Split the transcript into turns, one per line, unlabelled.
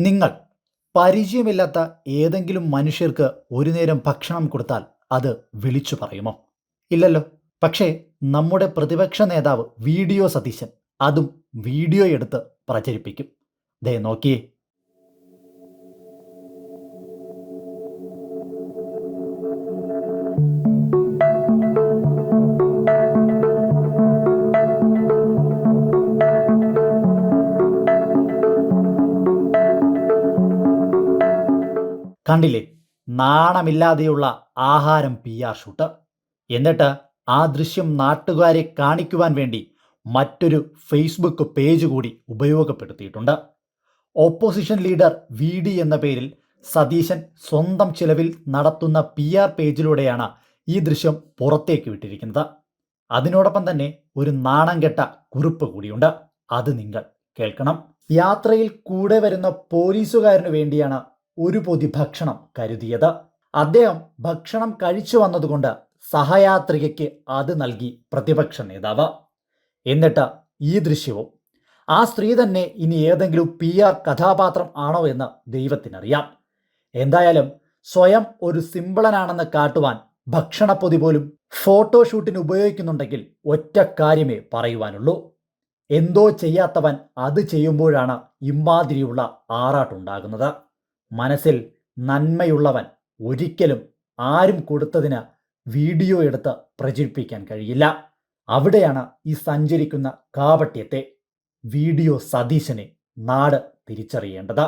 നിങ്ങൾ പരിചയമില്ലാത്ത ഏതെങ്കിലും മനുഷ്യർക്ക് ഒരു നേരം ഭക്ഷണം കൊടുത്താൽ അത് വിളിച്ചു പറയുമോ? ഇല്ലല്ലോ. പക്ഷേ നമ്മുടെ പ്രതിപക്ഷ നേതാവ് വീഡിയോ സതീശൻ അതും വീഡിയോ എടുത്ത് പ്രചരിപ്പിക്കും. ദേ നോക്കിയേ. കണ്ടില്ലേ? നാണമില്ലാതെയുള്ള ആഹാരം പി ആർ ഷൂട്ട് എന്നിട്ട് ആ ദൃശ്യം നാട്ടുകാരെ കാണിക്കുവാൻ വേണ്ടി മറ്റൊരു ഫേസ്ബുക്ക് പേജ് കൂടി ഉപയോഗപ്പെടുത്തിയിട്ടുണ്ട്. ഓപ്പോസിഷൻ ലീഡർ വി ഡി എന്ന പേരിൽ സതീശൻ സ്വന്തം ചിലവിൽ നടത്തുന്ന പി ആർ പേജിലൂടെയാണ് ഈ ദൃശ്യം പുറത്തേക്ക് വിട്ടിരിക്കുന്നത്. അതിനോടൊപ്പം തന്നെ ഒരു നാണം കെട്ട കുറിപ്പ് കൂടിയുണ്ട്. അത് നിങ്ങൾ കേൾക്കണം. യാത്രയിൽ കൂടെ വരുന്ന പോലീസുകാരന് വേണ്ടിയാണ് ഒരു പൊതി ഭക്ഷണം കരുതിയത്. അദ്ദേഹം ഭക്ഷണം കഴിച്ചു വന്നതുകൊണ്ട് സഹയാത്രികയ്ക്ക് അത് നൽകി പ്രതിപക്ഷ നേതാവ്. എന്നിട്ട് ഈ ദൃശ്യവും ആ സ്ത്രീ തന്നെ ഇനി ഏതെങ്കിലും പി ആർ കഥാപാത്രം ആണോ എന്ന് ദൈവത്തിനറിയാം. എന്തായാലും സ്വയം ഒരു സിമ്പിളനാണെന്ന് കാട്ടുവാൻ ഭക്ഷണപ്പൊതി പോലും ഫോട്ടോഷൂട്ടിന് ഉപയോഗിക്കുന്നുണ്ടെങ്കിൽ ഒറ്റ കാര്യമേ പറയുവാനുള്ളൂ. എന്തോ ചെയ്യാത്തവൻ അത് ചെയ്യുമ്പോഴാണ് ഇമാതിരിയുള്ള ആറാട്ടുണ്ടാകുന്നത്. മനസ്സിൽ നന്മയുള്ളവൻ ഒരിക്കലും ആരും കൊടുത്തതിന് വീഡിയോ എടുത്ത് പ്രചരിപ്പിക്കാൻ കഴിയില്ല. അവിടെയാണ് ഈ സഞ്ചരിക്കുന്ന കാപട്യത്തെ വീഡിയോ സതീശനെ നാട് തിരിച്ചറിയേണ്ടത്.